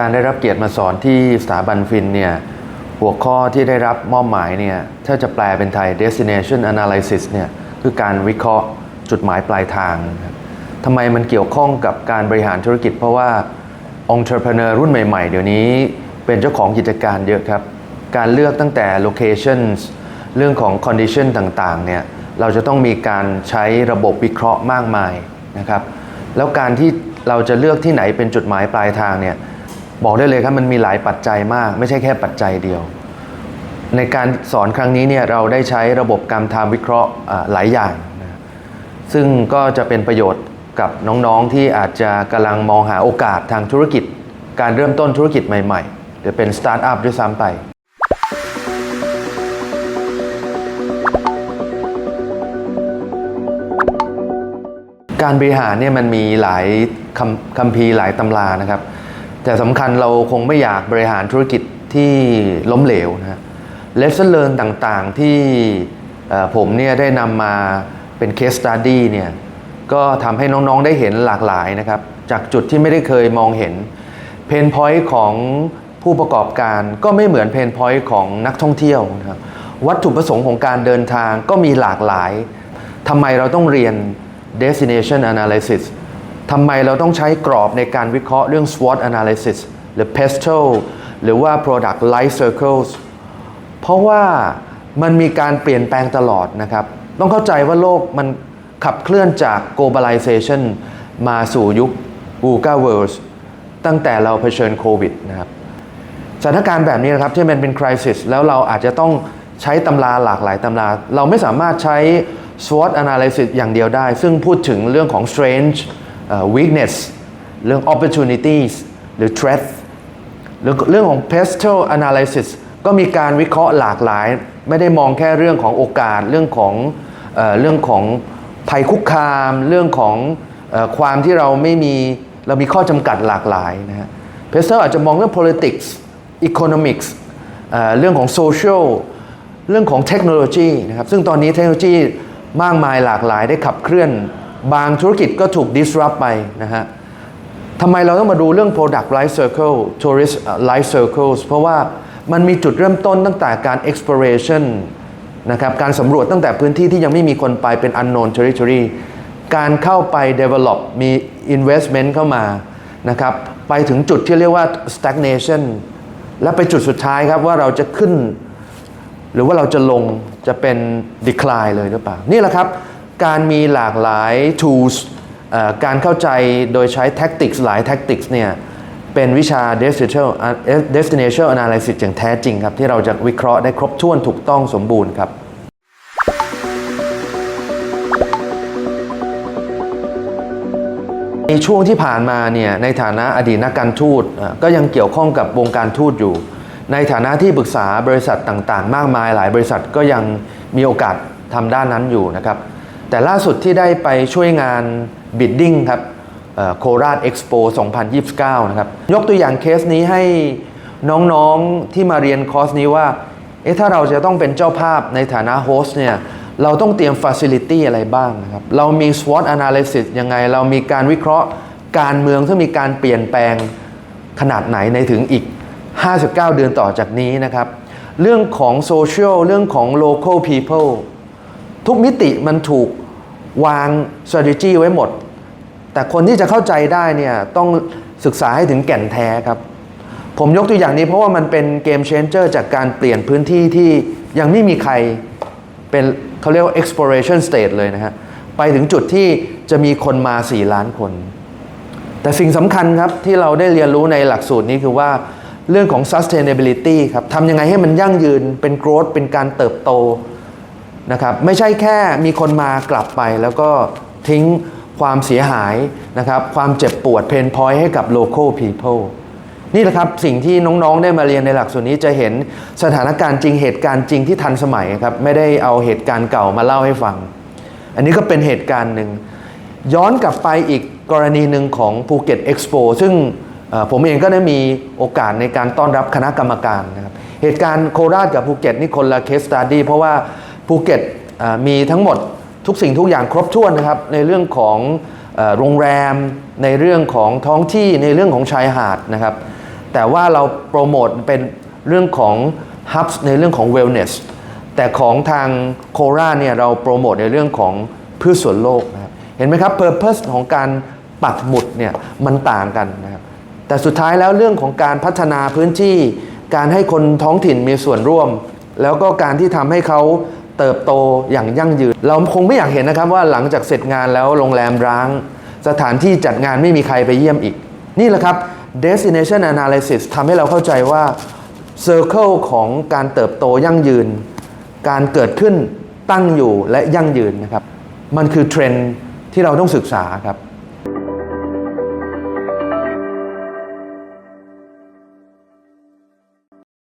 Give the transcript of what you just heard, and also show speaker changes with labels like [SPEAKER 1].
[SPEAKER 1] การได้รับเกียรติมาสอนที่สถาบันฟินเนี่ยหัวข้อที่ได้รับมอบหมายเนี่ยถ้าจะแปลเป็นไทย destination analysis เนี่ยคือการวิเคราะห์จุดหมายปลายทาง ทำไมมันเกี่ยวข้องกับการบริหารธุรกิจ เพราะว่า entrepreneur รุ่นใหม่ ๆ เดี๋ยวนี้เป็นเจ้าของกิจการเยอะครับ การเลือกตั้งแต่ locations เรื่องของ condition ต่างๆเนี่ยเราจะต้องมีการใช้ระบบวิเคราะห์มากมายนะครับ แล้วการที่เราจะเลือกที่ไหนเป็นจุดหมายปลายทางเนี่ย บอกได้เลยครับมันมีหลายปัจจัยมาก ไม่ใช่แค่ปัจจัยเดียว ในการสอนครั้งนี้เนี่ยเราได้ใช้ระบบการทำวิเคราะห์หลายอย่างนะซึ่งก็จะเป็นประโยชน์กับน้องๆที่อาจจะกำลังมองหาโอกาสทางธุรกิจ การเริ่มต้นธุรกิจใหม่ๆหรือเป็นสตาร์ทอัพด้วยซ้ำไปการบริหารเนี่ยมันมีหลายคำคัมภีร์หลายตำรานะครับ แต่สำคัญเราคงไม่อยากบริหารธุรกิจที่ล้มเหลวนะเลสเซอร์เลินต่างๆที่ผมเนี่ยได้นำมาเป็นเคสตัดดี้เนี่ยก็ทำให้น้องๆได้เห็นหลากหลายนะครับ จากจุดที่ไม่ได้เคยมองเห็นเพนพอยต์ของผู้ประกอบการก็ไม่เหมือนเพนพอยต์ของนักท่องเที่ยวนะครับวัตถุประสงค์ของการเดินทางก็มีหลากหลายทำไมเราต้องเรียน destination analysis ทำไมเราต้องใช้กรอบในการวิเคราะห์เรื่อง SWOT analysis หรือ PESTEL หรือว่า product life cycles เพราะว่ามันมีการเปลี่ยนแปลงตลอดนะครับ ต้องเข้าใจว่าโลกมันขับเคลื่อนจาก globalization มาสู่ยุค VUCA World ตั้งแต่เราเผชิญโควิดนะครับสถานการณ์แบบนี้นะครับที่มันเป็นคริสิสแล้วเราอาจจะต้องใช้ตำราหลากหลายตำรา เราไม่สามารถใช้ SWOT analysis อย่างเดียวได้ ซึ่งพูดถึงเรื่องของ strength เอ่อ weakness เรื่อง opportunities หรือ threat เรื่องเรื่องของ pestle analysis ก็มีการวิเคราะห์หลากหลาย ไม่ได้มองแค่เรื่องของโอกาส เรื่องของเอเรื่องของภัยคุกคาม เรื่องของอความที่เราไม่มี เรามีข้อจำกัดหลากหลายนะฮะ pestle อาจจะมองเรื่อง politics economics เเรื่องของ social เรื่องของเทคโนโลยีนะครับ ซึ่งตอนนี้เทคโนโลยีมากมายหลากหลายได้ขับเคลื่อน บางธุรกิจก็ถูก disrupt ไปนะฮะทำไมเราต้องมาดูเรื่อง product life cycle tourist life cycles เพราะว่ามันมีจุดเริ่มต้นตั้งแต่การ exploration นะครับการสำรวจตั้งแต่พื้นที่ที่ยังไม่มีคนไปเป็น unknown territory การเข้าไป develop มี investment เข้ามานะครับไปถึงจุดที่เรียกว่า stagnation และไปจุดสุดท้ายครับว่าเราจะขึ้น หรือว่าเราจะลงจะเป็น decline เลยหรือเปล่า นี่แหละครับ การมีหลากหลาย tools การเข้าใจโดยใช้ tactics หลาย tactics เนี่ยเป็นวิชา destination destination analysis อย่างแท้จริงครับ ที่เราจะวิเคราะห์ได้ครบถ้วนถูกต้องสมบูรณ์ครับในช่วงที่ผ่านมาเนี่ยในฐานะอดีตนักการทูตก็ยังเกี่ยวข้องกับวงการทูตอยู่ ในฐานะที่ปรึกษาบริษัทต่างๆ มากมายหลายบริษัทก็ยังมีโอกาสทำด้านนั้นอยู่นะครับ แต่ล่าสุดที่ได้ไปช่วยงาน bidding ครับโคราชเอ็กซ์โป2029 นะครับ ยกตัวอย่างเคสนี้ให้น้องๆที่มาเรียนคอร์สนี้ว่า เอ๊ะถ้าเราจะต้องเป็นเจ้าภาพในฐานะโฮสต์เนี่ย เราต้องเตรียมฟ a ซิลิตี้อะไรบ้างนะครับ เรามี SWOT analysis ยังไง เรามีการวิเคราะห์การเมืองที่มีการเปลี่ยนแปลงขนาดไหนในถึงอีก 59 เดือนต่อจากนี้นะครับ เรื่องของโซเชียลเรื่องของ local people ทุกมิติมันถูก วาง strategy ไว้หมด แต่คนที่จะเข้าใจได้เนี่ยต้องศึกษาให้ถึงแก่นแท้ครับ ผมยกตัวอย่างนี้เพราะว่ามันเป็นเกม changer จากการเปลี่ยนพื้นที่ที่ยังไม่มีใครเป็นเขาเรียกว่า exploration state เลยนะฮะไปถึงจุดที่จะมีคนมา 4 ล้านคน แต่สิ่งสำคัญครับที่เราได้เรียนรู้ในหลักสูตรนี้คือว่าเรื่องของ sustainability ครับทำยังไงให้มันยั่งยืนเป็น growth เป็นการเติบโต นะครับไม่ใช่แค่มีคนมากลับไปแล้วก็ทิ้งความเสียหายนะครับความเจ็บปวดเพนพอยให้กับ local people นี่แหละครับ สิ่งที่น้องๆ ได้มาเรียนในหลักสูตรนี้จะเห็นสถานการณ์จริงเหตุการณ์จริงที่ทันสมัยครับ ไม่ได้เอาเหตุการณ์เก่ามาเล่าให้ฟัง อันนี้ก็เป็นเหตุการณ์หนึ่ง ย้อนกลับไปอีกกรณีหนึ่งของภูเก็ตเอ็กซ์โปซึ่งผมเองก็ได้มีโอกาสในการต้อนรับคณะกรรมการนะครับเหตุการณ์โคราชกับภูเก็ตนี่คนละเคสตัดดี้เพราะว่า ภูเก็ตมีทั้งหมดทุกสิ่งทุกอย่างครบถ้วนนะครับ ในเรื่องของโรงแรม ในเรื่องของท้องที่ในเรื่องของชายหาดนะครับ แต่ว่าเราโปรโมทเป็นเรื่องของ hubs ในเรื่องของ wellness แต่ของทางโคราชเนี่ยเราโปรโมทในเรื่องของพืชส่วนโลกนะครับเห็นไหมครับ purpose ของการปักหมุดเนี่ยมันต่างกันนะครับแต่สุดท้ายแล้วเรื่องของการพัฒนาพื้นที่ การให้คนท้องถิ่นมีส่วนร่วม แล้วก็การที่ทำให้เขา เติบโตอย่างยั่งยืน เราคงไม่อยากเห็นนะครับว่าหลังจากเสร็จงานแล้วโรงแรมร้าง สถานที่จัดงานไม่มีใครไปเยี่ยมอีก นี่แหละครับ destination analysis ทำให้เราเข้าใจว่า circle ของการเติบโตยั่งยืน การเกิดขึ้นตั้งอยู่และยั่งยืนนะครับ มันคือเทรนด์ที่เราต้องศึกษาครับ